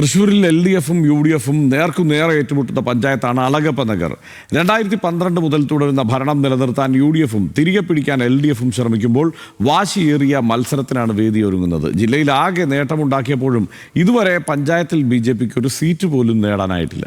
തൃശൂരിൽ L D എഫും U D എഫും നേർക്കും നേരെ ഏറ്റുമുട്ടുന്ന പഞ്ചായത്താണ് അളഗപ്പ നഗർ. രണ്ടായിരത്തി പന്ത്രണ്ട് മുതൽ തുടരുന്ന ഭരണം നിലനിർത്താൻ യു ഡി എഫും തിരികെ പിടിക്കാൻ എൽ ഡി എഫും ശ്രമിക്കുമ്പോൾ വാശിയേറിയ മത്സരത്തിനാണ് വേദിയൊരുങ്ങുന്നത് ജില്ലയിൽ ആകെ നേട്ടമുണ്ടാക്കിയപ്പോഴും ഇതുവരെ പഞ്ചായത്തിൽ ബി ജെ പിക്ക് ഒരു സീറ്റ് പോലും നേടാനായിട്ടില്ല.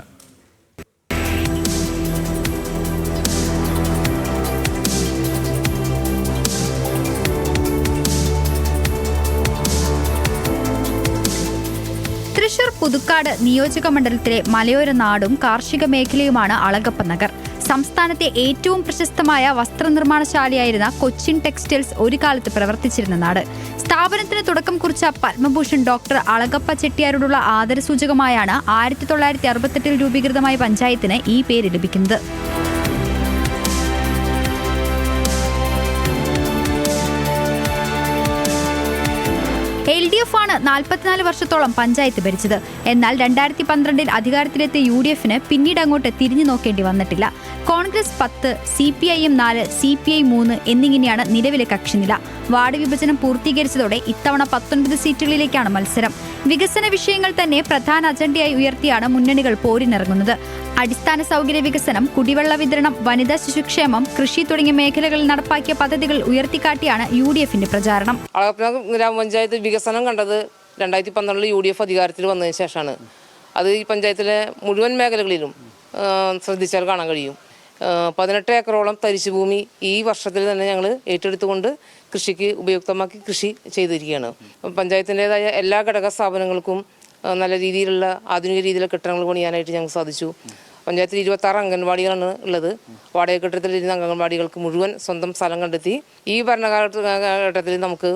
പുതുക്കാട് നിയോജക മണ്ഡലത്തിലെ മലയോര നാടും കാർഷിക മേഖലയുമാണ് അളഗപ്പ നഗർ. സംസ്ഥാനത്തെ ഏറ്റവും പ്രശസ്തമായ വസ്ത്രനിർമ്മാണശാലയായിരുന്ന കൊച്ചിൻ ടെക്സ്റ്റൈൽസ് ഒരു കാലത്ത് പ്രവർത്തിച്ചിരുന്ന നാട്. സ്ഥാപനത്തിന് തുടക്കം കുറിച്ച പത്മഭൂഷൺ ഡോക്ടർ അളഗപ്പ ചെട്ടിയാരോടുള്ള ആദരസൂചകമായാണ് ആയിരത്തി തൊള്ളായിരത്തി അറുപത്തെട്ടിൽ രൂപീകൃതമായ പഞ്ചായത്തിന് ഈ പേര് ലഭിക്കുന്നത്. എൽ ഡി എഫ് ആണ് നാൽപ്പത്തിനാല് വർഷത്തോളം പഞ്ചായത്ത് ഭരിച്ചത്. എന്നാൽ രണ്ടായിരത്തി പന്ത്രണ്ടിൽ അധികാരത്തിലെത്തിയ യു ഡി എഫിന് പിന്നീട് അങ്ങോട്ട് തിരിഞ്ഞു നോക്കേണ്ടി വന്നിട്ടില്ല. കോൺഗ്രസ് പത്ത് സി പി ഐ എം നാല് സി പി ഐ മൂന്ന് എന്നിങ്ങനെയാണ് നിലവിലെ കക്ഷിനില. വാർഡ് വിഭജനം പൂർത്തീകരിച്ചതോടെ ഇത്തവണ പത്തൊൻപത് സീറ്റുകളിലേക്കാണ് മത്സരം. വികസന വിഷയങ്ങൾ തന്നെ പ്രധാന അജണ്ടയായി ഉയർത്തിയാണ് മുന്നണികൾ പോരിനിറങ്ങുന്നത്. അടിസ്ഥാന സൗകര്യ വികസനം കുടിവെള്ള വിതരണം വനിതാ ശിശുക്ഷേമം കൃഷി തുടങ്ങിയ മേഖലകളിൽ നടപ്പാക്കിയ പദ്ധതികൾ ഉയർത്തിക്കാട്ടിയാണ് യു ഡി എഫിന്റെ പ്രചാരണം. ഗ്രാമപഞ്ചായത്ത് വികസനം കണ്ടത് രണ്ടായിരത്തി പന്ത്രണ്ടിൽ യു ഡി എഫ് അധികാരത്തിൽ വന്നതിന് ശേഷമാണ്. അത് ഈ പഞ്ചായത്തിലെ മുഴുവൻ മേഖലകളിലും ശ്രദ്ധിച്ചാൽ കാണാൻ കഴിയും. പതിനെട്ട് ഏക്കറോളം തരിശുഭൂമി ഈ വർഷത്തിൽ തന്നെ ഞങ്ങൾ ഏറ്റെടുത്തുകൊണ്ട് കൃഷിക്ക് ഉപയുക്തമാക്കി കൃഷി ചെയ്തിരിക്കുകയാണ്. പഞ്ചായത്തിന്റെതായ എല്ലാ ഘടക സ്ഥാപനങ്ങൾക്കും നല്ല രീതിയിലുള്ള ആധുനിക രീതിയിലുള്ള കെട്ടിടങ്ങൾ പണിയാനായിട്ട് ഞങ്ങൾക്ക് സാധിച്ചു. പഞ്ചായത്തിൽ ഇരുപത്തി ആറ് അംഗൻവാടികളാണ് ഉള്ളത്. വാടക കെട്ടിടത്തിൽ ഇരുന്ന അംഗൻവാടികൾക്ക് മുഴുവൻ സ്വന്തം സ്ഥലം കണ്ടെത്തി ഈ ഭരണകാലഘട്ടത്തിൽ നമുക്ക്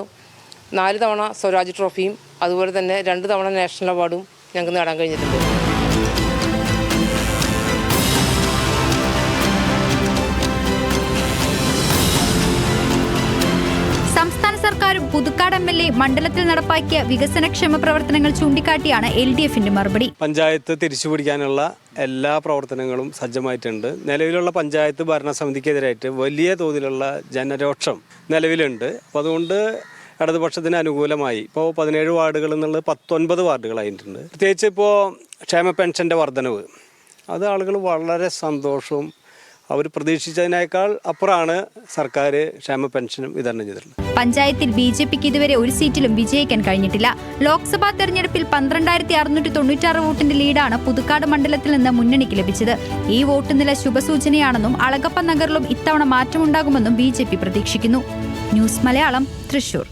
നാല് തവണ സ്വരാജ് ട്രോഫിയും അതുപോലെ തന്നെ രണ്ട് തവണ നാഷണൽ അവാർഡും ഞങ്ങൾക്ക് നേടാൻ കഴിഞ്ഞിട്ടുണ്ട്. സംസ്ഥാന സർക്കാരും പുതുക്കാട് എം എൽ എ മണ്ഡലത്തിൽ നടപ്പാക്കിയ വികസനക്ഷേമ പ്രവർത്തനങ്ങൾ ചൂണ്ടിക്കാട്ടിയാണ് എൽ ഡി എഫിന്റെ മറുപടി. പഞ്ചായത്ത് തിരിച്ചു പിടിക്കാനുള്ള എല്ലാ പ്രവർത്തനങ്ങളും സജ്ജമായിട്ടുണ്ട്. നിലവിലുള്ള പഞ്ചായത്ത് ഭരണസമിതിക്കെതിരായിട്ട് വലിയ തോതിലുള്ള ജനരോക്ഷം നിലവിലുണ്ട്. അപ്പോൾ അതുകൊണ്ട് ഇടതുപക്ഷത്തിന് അനുകൂലമായി. ഇപ്പോൾ പതിനേഴ് വാർഡുകൾ എന്നുള്ളത് പത്തൊൻപത് വാർഡുകളായിട്ടുണ്ട് പ്രത്യേകിച്ച് ഇപ്പോൾ ക്ഷേമ പെൻഷന്റെ വർധനവ്. അത് ആളുകൾ വളരെ സന്തോഷവും അവർ പ്രതീക്ഷിച്ചതിനേക്കാൾ അപ്പുറമാണ് സർക്കാർ ക്ഷേമ പെൻഷനും വിതരണം ചെയ്തിട്ടുള്ളത്. പഞ്ചായത്തിൽ ബി ജെ പിക്ക് ഇതുവരെ ഒരു സീറ്റിലും വിജയിക്കാൻ കഴിഞ്ഞിട്ടില്ല. ലോക്സഭാ തെരഞ്ഞെടുപ്പിൽ പന്ത്രണ്ടായിരത്തി അറുന്നൂറ്റി തൊണ്ണൂറ്റാറ് വോട്ടിന്റെ ലീഡാണ് പുതുക്കാട് മണ്ഡലത്തിൽ നിന്ന് മുന്നണിക്ക് ലഭിച്ചത്. ഈ വോട്ട് നില ശുഭസൂചനയാണെന്നും അളകപ്പ നഗറിലും ഇത്തവണ മാറ്റമുണ്ടാകുമെന്നും ബി പ്രതീക്ഷിക്കുന്നു. ന്യൂസ് മലയാളം തൃശൂർ.